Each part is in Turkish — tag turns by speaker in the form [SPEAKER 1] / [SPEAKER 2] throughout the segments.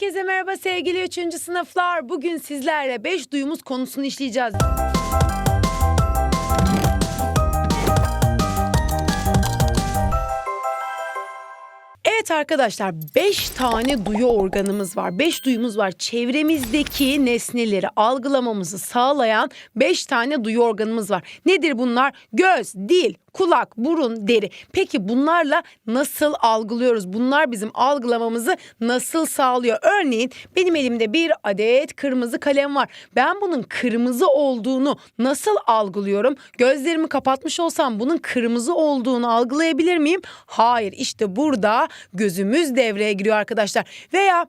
[SPEAKER 1] Herkese merhaba sevgili 3. sınıflar. Bugün sizlerle 5 duyumuz konusunu işleyeceğiz. Evet arkadaşlar 5 tane duyu organımız var. 5 duyumuz var. Çevremizdeki nesneleri algılamamızı sağlayan 5 tane duyu organımız var. Nedir bunlar? Göz, dil, kulak, burun, deri. Peki bunlarla nasıl algılıyoruz? Bunlar bizim algılamamızı nasıl sağlıyor? Örneğin benim elimde bir adet kırmızı kalem var. Ben bunun kırmızı olduğunu nasıl algılıyorum? Gözlerimi kapatmış olsam bunun kırmızı olduğunu algılayabilir miyim? Hayır. İşte burada gözümüz devreye giriyor arkadaşlar. Veya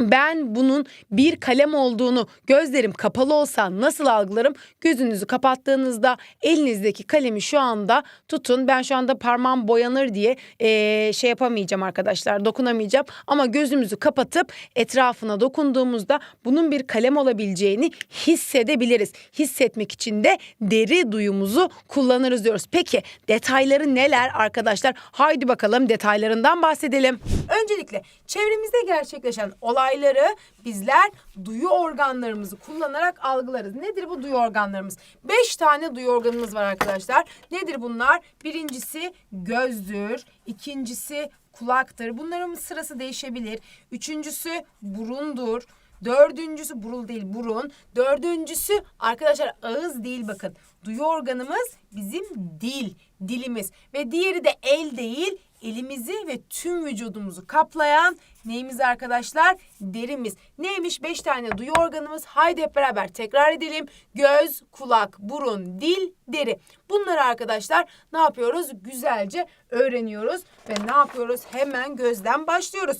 [SPEAKER 1] ben bunun bir kalem olduğunu gözlerim kapalı olsa nasıl algılarım? Gözünüzü kapattığınızda elinizdeki kalemi şu anda tutun. Ben şu anda parmağım boyanır diye eee, şey yapamayacağım arkadaşlar dokunamayacağım. Ama gözümüzü kapatıp etrafına dokunduğumuzda bunun bir kalem olabileceğini hissedebiliriz. Hissetmek için de deri duyumuzu kullanırız diyoruz. Peki detayları neler arkadaşlar? Haydi bakalım detaylarından bahsedelim. Öncelikle çevremizde gerçekleşen olayları bizler duyu organlarımızı kullanarak algılarız. Nedir bu duyu organlarımız? Beş tane duyu organımız var arkadaşlar. Nedir bunlar? Birincisi gözdür, ikincisi kulaktır. Bunların sırası değişebilir. Üçüncüsü burundur. Dördüncüsü burul değil burun. Dördüncüsü arkadaşlar ağız değil bakın. Duyu organımız bizim dil, dilimiz. Ve diğeri de el değil elimizi ve tüm vücudumuzu kaplayan neyimiz arkadaşlar? Derimiz. Neymiş? Beş tane duyu organımız. Haydi hep beraber tekrar edelim. Göz, kulak, burun, dil, deri. Bunları arkadaşlar ne yapıyoruz? Güzelce öğreniyoruz. Ve ne yapıyoruz? Hemen gözden başlıyoruz.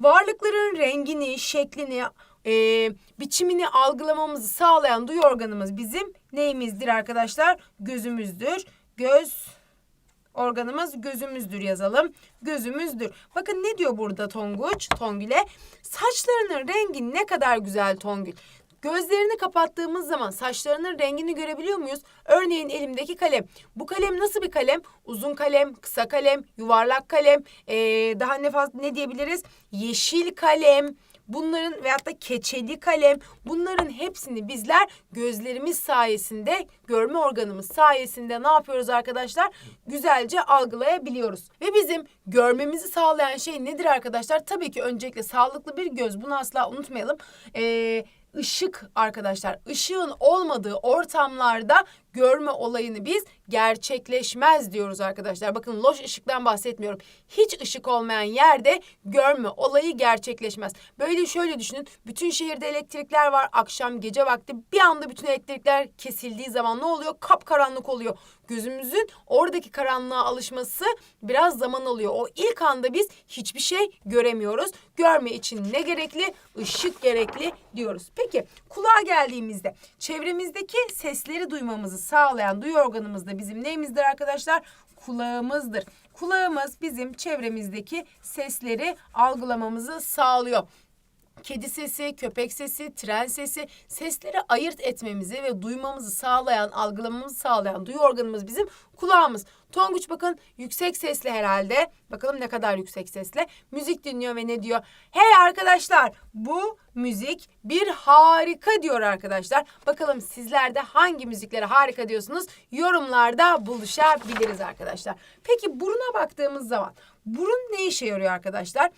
[SPEAKER 1] Varlıkların rengini, şeklini, e, biçimini algılamamızı sağlayan duyu organımız bizim neyimizdir arkadaşlar? Gözümüzdür. Göz organımız gözümüzdür yazalım. Gözümüzdür. Bakın ne diyor burada Tonguç, Tongül'e? Saçlarının rengi ne kadar güzel Tongül. Gözlerini kapattığımız zaman saçlarının rengini görebiliyor muyuz? Örneğin elimdeki kalem. Bu kalem nasıl bir kalem? Uzun kalem, kısa kalem, yuvarlak kalem, ee, daha ne fazla ne diyebiliriz? Yeşil kalem. Bunların veyahut da keçeli kalem bunların hepsini bizler gözlerimiz sayesinde görme organımız sayesinde ne yapıyoruz arkadaşlar? Güzelce algılayabiliyoruz. Ve bizim görmemizi sağlayan şey nedir arkadaşlar? Tabii ki öncelikle sağlıklı bir göz. Bunu asla unutmayalım. Ee, ışık arkadaşlar. Işığın olmadığı ortamlarda görme olayını biz gerçekleşmez diyoruz arkadaşlar. Bakın loş ışıktan bahsetmiyorum. Hiç ışık olmayan yerde görme olayı gerçekleşmez. Böyle şöyle düşünün. Bütün şehirde elektrikler var. Akşam gece vakti bir anda bütün elektrikler kesildiği zaman ne oluyor? Kapkaranlık oluyor. Gözümüzün oradaki karanlığa alışması biraz zaman alıyor. O ilk anda biz hiçbir şey göremiyoruz. Görme için ne gerekli? Işık gerekli diyoruz. Peki kulağa geldiğimizde çevremizdeki sesleri duymamızı sağlayan duyu organımız da bizim neyimizdir arkadaşlar? Kulağımızdır. Kulağımız bizim çevremizdeki sesleri algılamamızı sağlıyor kedi sesi, köpek sesi, tren sesi sesleri ayırt etmemizi ve duymamızı sağlayan, algılamamızı sağlayan duyu organımız bizim kulağımız. Tonguç bakın yüksek sesle herhalde. Bakalım ne kadar yüksek sesle. Müzik dinliyor ve ne diyor? Hey arkadaşlar bu müzik bir harika diyor arkadaşlar. Bakalım sizler de hangi müziklere harika diyorsunuz? Yorumlarda buluşabiliriz arkadaşlar. Peki buruna baktığımız zaman burun ne işe yarıyor arkadaşlar?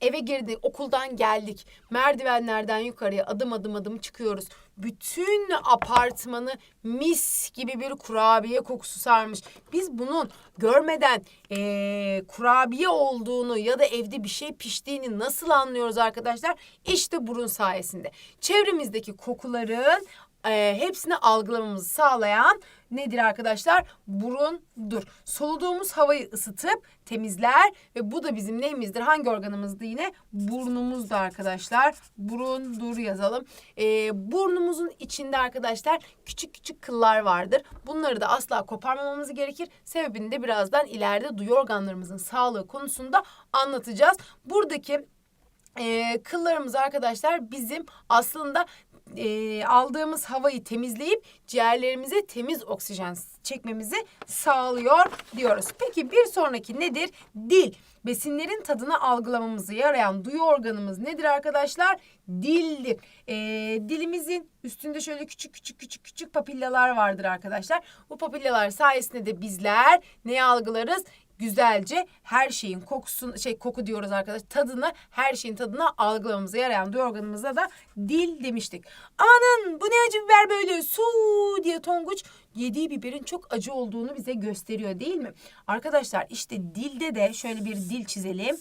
[SPEAKER 1] Eve girdik, okuldan geldik. Merdivenlerden yukarıya adım adım adım çıkıyoruz. Bütün apartmanı mis gibi bir kurabiye kokusu sarmış. Biz bunun görmeden eee, kurabiye olduğunu ya da evde bir şey piştiğini nasıl anlıyoruz arkadaşlar? İşte burun sayesinde. Çevremizdeki kokuların eee, hepsini algılamamızı sağlayan nedir arkadaşlar? Burundur. Soluduğumuz havayı ısıtıp temizler ve bu da bizim neyimizdir? Hangi organımızdı yine? Burnumuzdu arkadaşlar. Burundur yazalım. Ee, burnumuzun içinde arkadaşlar küçük küçük kıllar vardır. Bunları da asla koparmamamız gerekir. Sebebini de birazdan ileride duyu organlarımızın sağlığı konusunda anlatacağız. Buradaki e, kıllarımız arkadaşlar bizim aslında e, aldığımız havayı temizleyip ciğerlerimize temiz oksijen çekmemizi sağlıyor diyoruz. Peki bir sonraki nedir? Dil. Besinlerin tadını algılamamızı yarayan duyu organımız nedir arkadaşlar? Dildir. E, dilimizin üstünde şöyle küçük küçük küçük küçük papillalar vardır arkadaşlar. Bu papillalar sayesinde de bizler neyi algılarız? Güzelce her şeyin kokusunu şey koku diyoruz arkadaşlar tadını her şeyin tadını algılamamıza yarayan duyu organımıza da dil demiştik. Amanın bu ne acı biber böyle su diye Tonguç yediği biberin çok acı olduğunu bize gösteriyor değil mi? Arkadaşlar işte dilde de şöyle bir dil çizelim.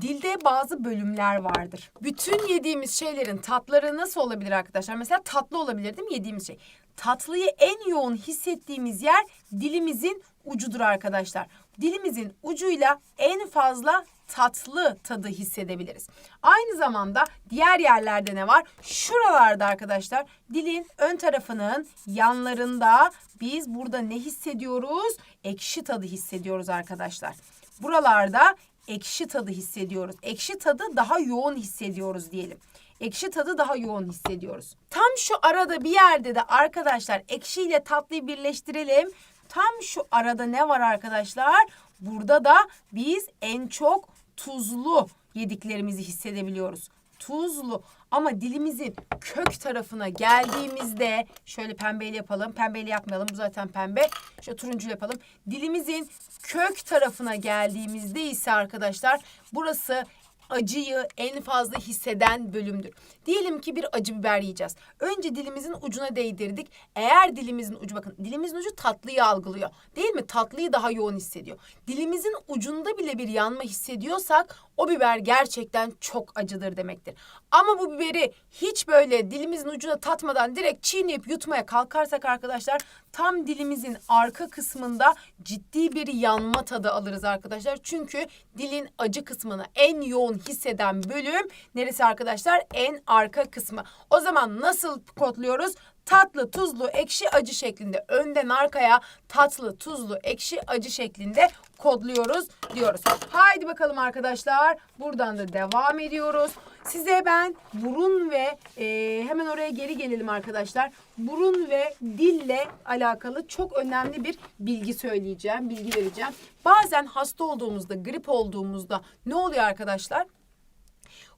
[SPEAKER 1] Dilde bazı bölümler vardır. Bütün yediğimiz şeylerin tatları nasıl olabilir arkadaşlar? Mesela tatlı olabilir değil mi yediğimiz şey? Tatlıyı en yoğun hissettiğimiz yer dilimizin ucudur arkadaşlar. Dilimizin ucuyla en fazla tatlı tadı hissedebiliriz. Aynı zamanda diğer yerlerde ne var? Şuralarda arkadaşlar dilin ön tarafının yanlarında biz burada ne hissediyoruz? Ekşi tadı hissediyoruz arkadaşlar. Buralarda ekşi tadı hissediyoruz. Ekşi tadı daha yoğun hissediyoruz diyelim. Ekşi tadı daha yoğun hissediyoruz. Tam şu arada bir yerde de arkadaşlar ekşi ile tatlıyı birleştirelim. Tam şu arada ne var arkadaşlar? Burada da biz en çok tuzlu yediklerimizi hissedebiliyoruz. Tuzlu ama dilimizin kök tarafına geldiğimizde şöyle pembeyle yapalım. Pembeyle yapmayalım bu zaten pembe. Şöyle turuncu yapalım. Dilimizin kök tarafına geldiğimizde ise arkadaşlar burası acıyı en fazla hisseden bölümdür. Diyelim ki bir acı biber yiyeceğiz. Önce dilimizin ucuna değdirdik. Eğer dilimizin ucu bakın dilimizin ucu tatlıyı algılıyor. Değil mi? Tatlıyı daha yoğun hissediyor. Dilimizin ucunda bile bir yanma hissediyorsak o biber gerçekten çok acıdır demektir. Ama bu biberi hiç böyle dilimizin ucuna tatmadan direkt çiğneyip yutmaya kalkarsak arkadaşlar tam dilimizin arka kısmında ciddi bir yanma tadı alırız arkadaşlar. Çünkü dilin acı kısmını en yoğun hisseden bölüm neresi arkadaşlar? En arka kısmı. O zaman nasıl kodluyoruz? Tatlı, tuzlu, ekşi, acı şeklinde önden arkaya tatlı, tuzlu, ekşi, acı şeklinde kodluyoruz diyoruz. Haydi bakalım arkadaşlar buradan da devam ediyoruz. Size ben burun ve e, hemen oraya geri gelelim arkadaşlar. Burun ve dille alakalı çok önemli bir bilgi söyleyeceğim, bilgi vereceğim. Bazen hasta olduğumuzda, grip olduğumuzda ne oluyor arkadaşlar?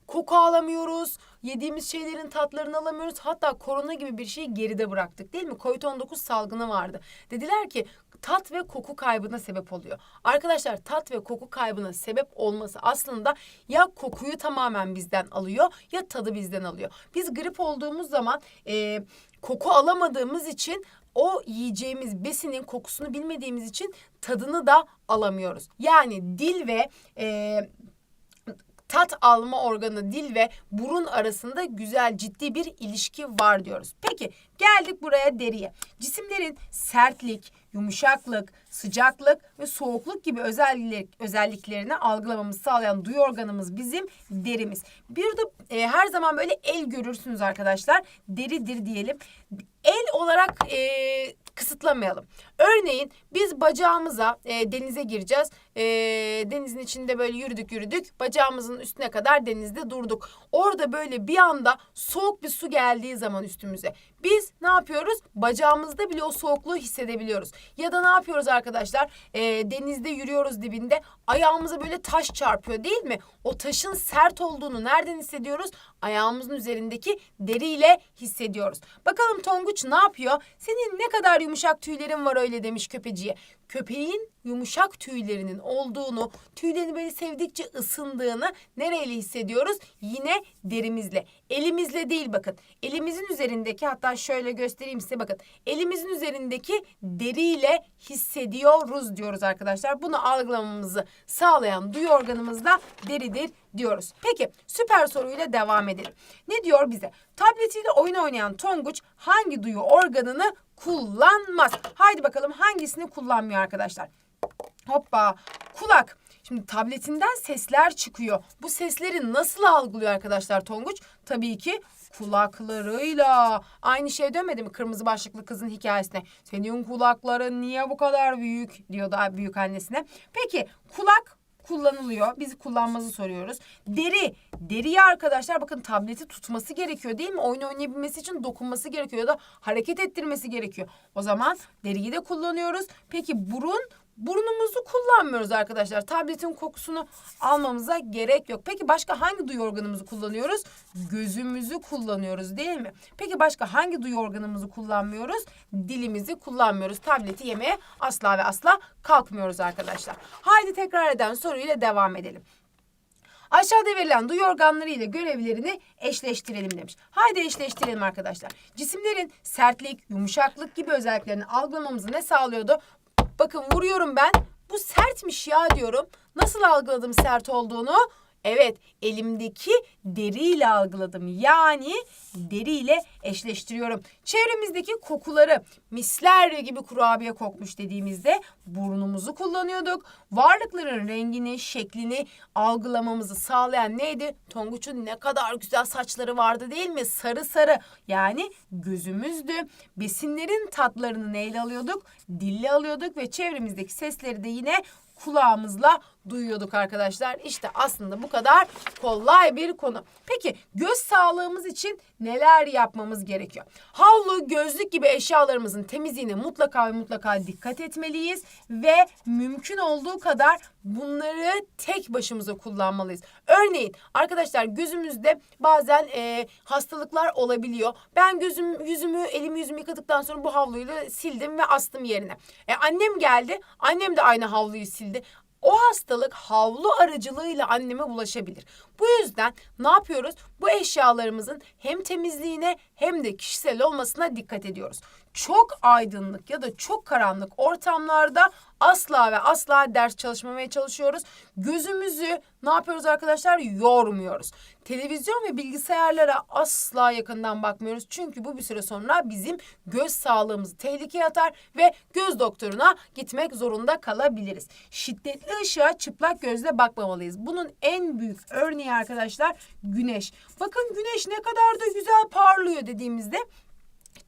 [SPEAKER 1] koku alamıyoruz. Yediğimiz şeylerin tatlarını alamıyoruz. Hatta korona gibi bir şeyi geride bıraktık değil mi? Covid-19 salgını vardı. Dediler ki tat ve koku kaybına sebep oluyor. Arkadaşlar tat ve koku kaybına sebep olması aslında ya kokuyu tamamen bizden alıyor ya tadı bizden alıyor. Biz grip olduğumuz zaman e, koku alamadığımız için o yiyeceğimiz besinin kokusunu bilmediğimiz için tadını da alamıyoruz. Yani dil ve e, tat alma organı dil ve burun arasında güzel ciddi bir ilişki var diyoruz. Peki geldik buraya deriye. Cisimlerin sertlik, yumuşaklık, sıcaklık ve soğukluk gibi özellik, özelliklerini algılamamızı sağlayan duyu organımız bizim derimiz. Bir de e, her zaman böyle el görürsünüz arkadaşlar. Deridir diyelim. El olarak e, kısıtlamayalım. Örneğin biz bacağımıza e, denize gireceğiz. E, denizin içinde böyle yürüdük yürüdük. Bacağımızın üstüne kadar denizde durduk. Orada böyle bir anda soğuk bir su geldiği zaman üstümüze. Biz ne yapıyoruz? Bacağımızda bile o soğukluğu hissedebiliyoruz. Ya da ne yapıyoruz arkadaşlar? E, denizde yürüyoruz dibinde. Ayağımıza böyle taş çarpıyor değil mi? O taşın sert olduğunu nereden hissediyoruz? Ayağımızın üzerindeki deriyle hissediyoruz. Bakalım Tonguç ne yapıyor? Senin ne kadar yumuşak tüylerin var öyle demiş köpeciye. Köpeğin yumuşak tüylerinin olduğunu, tüylerini böyle sevdikçe ısındığını nereyle hissediyoruz? Yine derimizle. Elimizle değil bakın. Elimizin üzerindeki hatta şöyle göstereyim size bakın. Elimizin üzerindeki deriyle hissediyoruz diyoruz arkadaşlar. Bunu algılamamızı sağlayan duyu organımız da deridir diyoruz. Peki süper soruyla devam edelim. Ne diyor bize? Tabletiyle oyun oynayan Tonguç hangi duyu organını kullanmaz? Haydi bakalım hangisini kullanmıyor arkadaşlar? Hoppa kulak. Şimdi tabletinden sesler çıkıyor. Bu sesleri nasıl algılıyor arkadaşlar Tonguç? Tabii ki kulaklarıyla. Aynı şey dönmedi mi kırmızı başlıklı kızın hikayesine? Senin kulakların niye bu kadar büyük diyor da büyük annesine. Peki kulak kullanılıyor. Biz kullanmanızı soruyoruz. Deri. Deriyi arkadaşlar bakın tableti tutması gerekiyor değil mi? Oyun oynayabilmesi için dokunması gerekiyor ya da hareket ettirmesi gerekiyor. O zaman deriyi de kullanıyoruz. Peki burun Burnumuzu kullanmıyoruz arkadaşlar. Tabletin kokusunu almamıza gerek yok. Peki başka hangi duyu organımızı kullanıyoruz? Gözümüzü kullanıyoruz değil mi? Peki başka hangi duyu organımızı kullanmıyoruz? Dilimizi kullanmıyoruz. Tableti yemeye asla ve asla kalkmıyoruz arkadaşlar. Haydi tekrar eden soruyla devam edelim. Aşağıda verilen duyu organları ile görevlerini eşleştirelim demiş. Haydi eşleştirelim arkadaşlar. Cisimlerin sertlik, yumuşaklık gibi özelliklerini algılamamızı ne sağlıyordu? Bakın vuruyorum ben. Bu sertmiş ya diyorum. Nasıl algıladım sert olduğunu? Evet, elimdeki deriyle algıladım. Yani deriyle eşleştiriyorum. Çevremizdeki kokuları misler gibi kurabiye kokmuş dediğimizde burnumuzu kullanıyorduk. Varlıkların rengini, şeklini algılamamızı sağlayan neydi? Tonguç'un ne kadar güzel saçları vardı değil mi? Sarı sarı. Yani gözümüzdü. Besinlerin tatlarını neyle alıyorduk? Dille alıyorduk ve çevremizdeki sesleri de yine kulağımızla duyuyorduk arkadaşlar. İşte aslında bu kadar kolay bir konu. Peki göz sağlığımız için neler yapmamız gerekiyor? Havlu, gözlük gibi eşyalarımızın temizliğine mutlaka ve mutlaka dikkat etmeliyiz ve mümkün olduğu kadar bunları tek başımıza kullanmalıyız. Örneğin arkadaşlar gözümüzde bazen e, hastalıklar olabiliyor. Ben gözüm, yüzümü, elimi yüzümü yıkadıktan sonra bu havluyla sildim ve astım yerine. E, annem geldi. Annem de aynı havluyu sildi. O hastalık havlu aracılığıyla anneme bulaşabilir. Bu yüzden ne yapıyoruz? Bu eşyalarımızın hem temizliğine hem de kişisel olmasına dikkat ediyoruz. Çok aydınlık ya da çok karanlık ortamlarda asla ve asla ders çalışmamaya çalışıyoruz. Gözümüzü ne yapıyoruz arkadaşlar? Yormuyoruz. Televizyon ve bilgisayarlara asla yakından bakmıyoruz. Çünkü bu bir süre sonra bizim göz sağlığımızı tehlikeye atar ve göz doktoruna gitmek zorunda kalabiliriz. Şiddetli ışığa çıplak gözle bakmamalıyız. Bunun en büyük örneği arkadaşlar güneş. Bakın güneş ne kadar da güzel parlıyor dediğimizde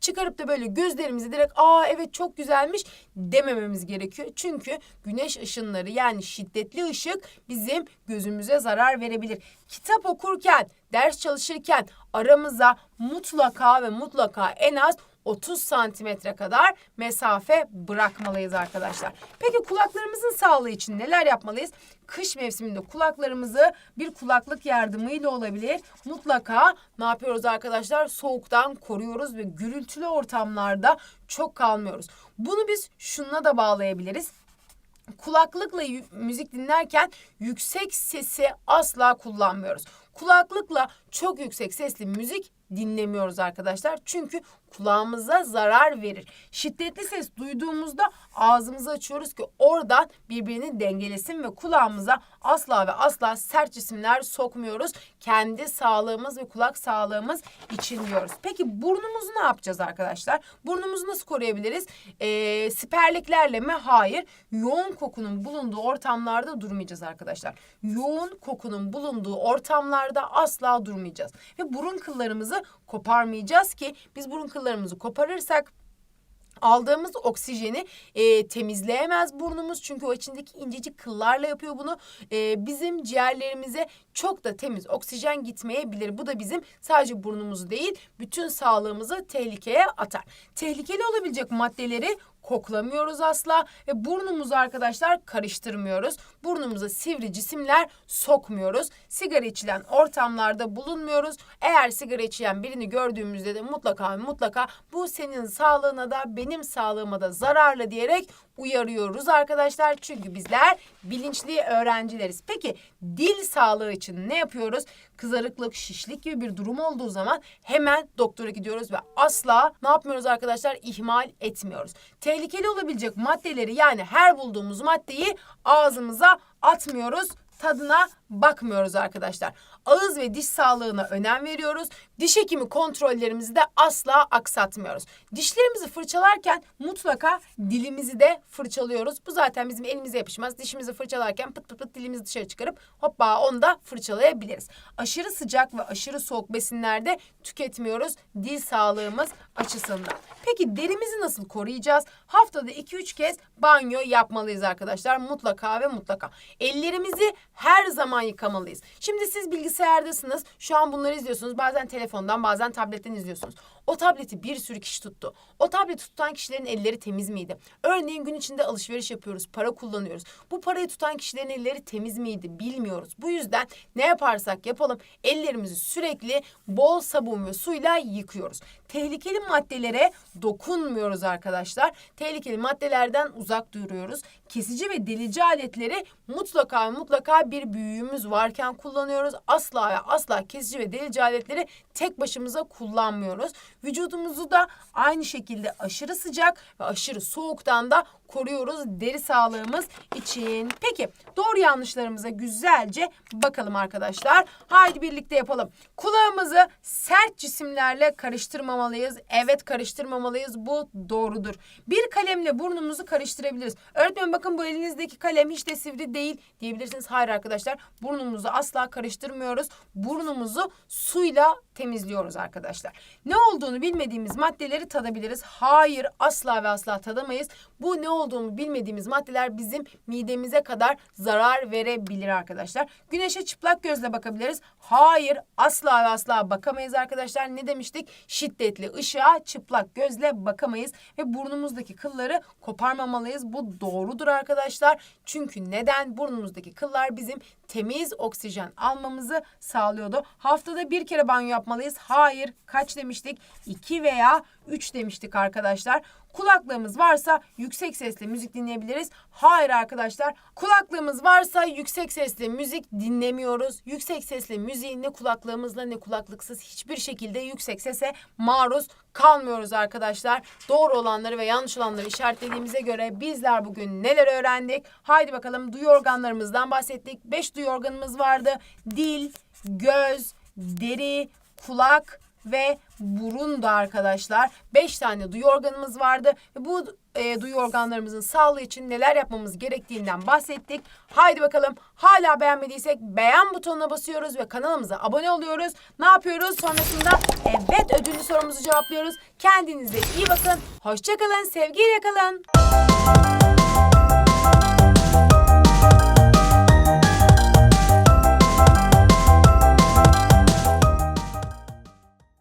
[SPEAKER 1] çıkarıp da böyle gözlerimizi direkt aa evet çok güzelmiş demememiz gerekiyor. Çünkü güneş ışınları yani şiddetli ışık bizim gözümüze zarar verebilir. Kitap okurken, ders çalışırken aramıza mutlaka ve mutlaka en az 30 santimetre kadar mesafe bırakmalıyız arkadaşlar. Peki kulaklarımızın sağlığı için neler yapmalıyız? Kış mevsiminde kulaklarımızı bir kulaklık yardımıyla olabilir. Mutlaka ne yapıyoruz arkadaşlar? Soğuktan koruyoruz ve gürültülü ortamlarda çok kalmıyoruz. Bunu biz şununla da bağlayabiliriz kulaklıkla müzik dinlerken yüksek sesi asla kullanmıyoruz. Kulaklıkla çok yüksek sesli müzik dinlemiyoruz arkadaşlar. Çünkü kulağımıza zarar verir. Şiddetli ses duyduğumuzda ağzımızı açıyoruz ki oradan birbirini dengelesin ve kulağımıza asla ve asla sert cisimler sokmuyoruz. Kendi sağlığımız ve kulak sağlığımız için diyoruz. Peki burnumuzu ne yapacağız arkadaşlar? Burnumuzu nasıl koruyabiliriz? Ee, siperliklerle mi? Hayır. Yoğun kokunun bulunduğu ortamlarda durmayacağız arkadaşlar. Yoğun kokunun bulunduğu ortamlarda asla durmayacağız. Ve burun kıllarımızı koparmayacağız ki biz burun kıllarımızı koparırsak aldığımız oksijeni e, temizleyemez burnumuz çünkü o içindeki incecik kıllarla yapıyor bunu. E, bizim ciğerlerimize çok da temiz oksijen gitmeyebilir. Bu da bizim sadece burnumuzu değil bütün sağlığımızı tehlikeye atar. Tehlikeli olabilecek maddeleri koklamıyoruz asla ve burnumuzu arkadaşlar karıştırmıyoruz. Burnumuza sivri cisimler sokmuyoruz. Sigara içilen ortamlarda bulunmuyoruz. Eğer sigara içilen birini gördüğümüzde de mutlaka mutlaka bu senin sağlığına da benim sağlığıma da zararlı diyerek uyarıyoruz arkadaşlar. Çünkü bizler bilinçli öğrencileriz. Peki dil sağlığı için ne yapıyoruz? Kızarıklık, şişlik gibi bir durum olduğu zaman hemen doktora gidiyoruz ve asla ne yapmıyoruz arkadaşlar? İhmal etmiyoruz. Tehlikeli olabilecek maddeleri yani her bulduğumuz maddeyi ağzımıza atmıyoruz tadına bakmıyoruz arkadaşlar. Ağız ve diş sağlığına önem veriyoruz. Diş hekimi kontrollerimizi de asla aksatmıyoruz. Dişlerimizi fırçalarken mutlaka dilimizi de fırçalıyoruz. Bu zaten bizim elimize yapışmaz. Dişimizi fırçalarken pıt pıt pıt dilimizi dışarı çıkarıp hoppa onu da fırçalayabiliriz. Aşırı sıcak ve aşırı soğuk besinlerde tüketmiyoruz dil sağlığımız açısından. Peki derimizi nasıl koruyacağız? Haftada 2-3 kez banyo yapmalıyız arkadaşlar. Mutlaka ve mutlaka. Ellerimizi her zaman yıkamalıyız. Şimdi siz bilgisayardasınız. Şu an bunları izliyorsunuz. Bazen telefondan bazen tabletten izliyorsunuz. O tableti bir sürü kişi tuttu. O tableti tutan kişilerin elleri temiz miydi? Örneğin gün içinde alışveriş yapıyoruz, para kullanıyoruz. Bu parayı tutan kişilerin elleri temiz miydi bilmiyoruz. Bu yüzden ne yaparsak yapalım ellerimizi sürekli bol sabun ve suyla yıkıyoruz. Tehlikeli maddelere dokunmuyoruz arkadaşlar. Tehlikeli maddelerden uzak duruyoruz. Kesici ve delici aletleri mutlaka mutlaka bir büyüğümüz varken kullanıyoruz. Asla asla kesici ve delici aletleri tek başımıza kullanmıyoruz. Vücudumuzu da aynı şekilde aşırı sıcak ve aşırı soğuktan da koruyoruz deri sağlığımız için. Peki doğru yanlışlarımıza güzelce bakalım arkadaşlar. Haydi birlikte yapalım. Kulağımızı sert cisimlerle karıştırmamalıyız. Evet karıştırmamalıyız. Bu doğrudur. Bir kalemle burnumuzu karıştırabiliriz. Öğretmenim bakın bu elinizdeki kalem hiç de sivri değil diyebilirsiniz. Hayır arkadaşlar burnumuzu asla karıştırmıyoruz. Burnumuzu suyla temizliyoruz arkadaşlar. Ne olduğunu bilmediğimiz maddeleri tadabiliriz. Hayır asla ve asla tadamayız. Bu ne olduğunu bilmediğimiz maddeler bizim midemize kadar zarar verebilir arkadaşlar. Güneşe çıplak gözle bakabiliriz. Hayır asla ve asla bakamayız arkadaşlar. Ne demiştik? Şiddetli ışığa çıplak gözle bakamayız ve burnumuzdaki kılları koparmamalıyız. Bu doğrudur arkadaşlar. Çünkü neden? Burnumuzdaki kıllar bizim temiz oksijen almamızı sağlıyordu. Haftada bir kere banyo yapmalıyız. Hayır. Kaç demiştik? 2 veya 3 demiştik arkadaşlar. Kulaklığımız varsa yüksek sesle müzik dinleyebiliriz. Hayır arkadaşlar. Kulaklığımız varsa yüksek sesle müzik dinlemiyoruz. Yüksek sesle müziği ne kulaklığımızla ne kulaklıksız hiçbir şekilde yüksek sese maruz kalmıyoruz arkadaşlar. Doğru olanları ve yanlış olanları işaretlediğimize göre bizler bugün neler öğrendik? Haydi bakalım duyu organlarımızdan bahsettik. Beş duyu organımız vardı. Dil, göz, deri, kulak ve burun da arkadaşlar. Beş tane duyu organımız vardı. Bu e, duyu organlarımızın sağlığı için neler yapmamız gerektiğinden bahsettik. Haydi bakalım hala beğenmediysek beğen butonuna basıyoruz ve kanalımıza abone oluyoruz. Ne yapıyoruz? Sonrasında evet ödüllü sorumuzu cevaplıyoruz. Kendinize iyi bakın. Hoşçakalın. Sevgiyle kalın.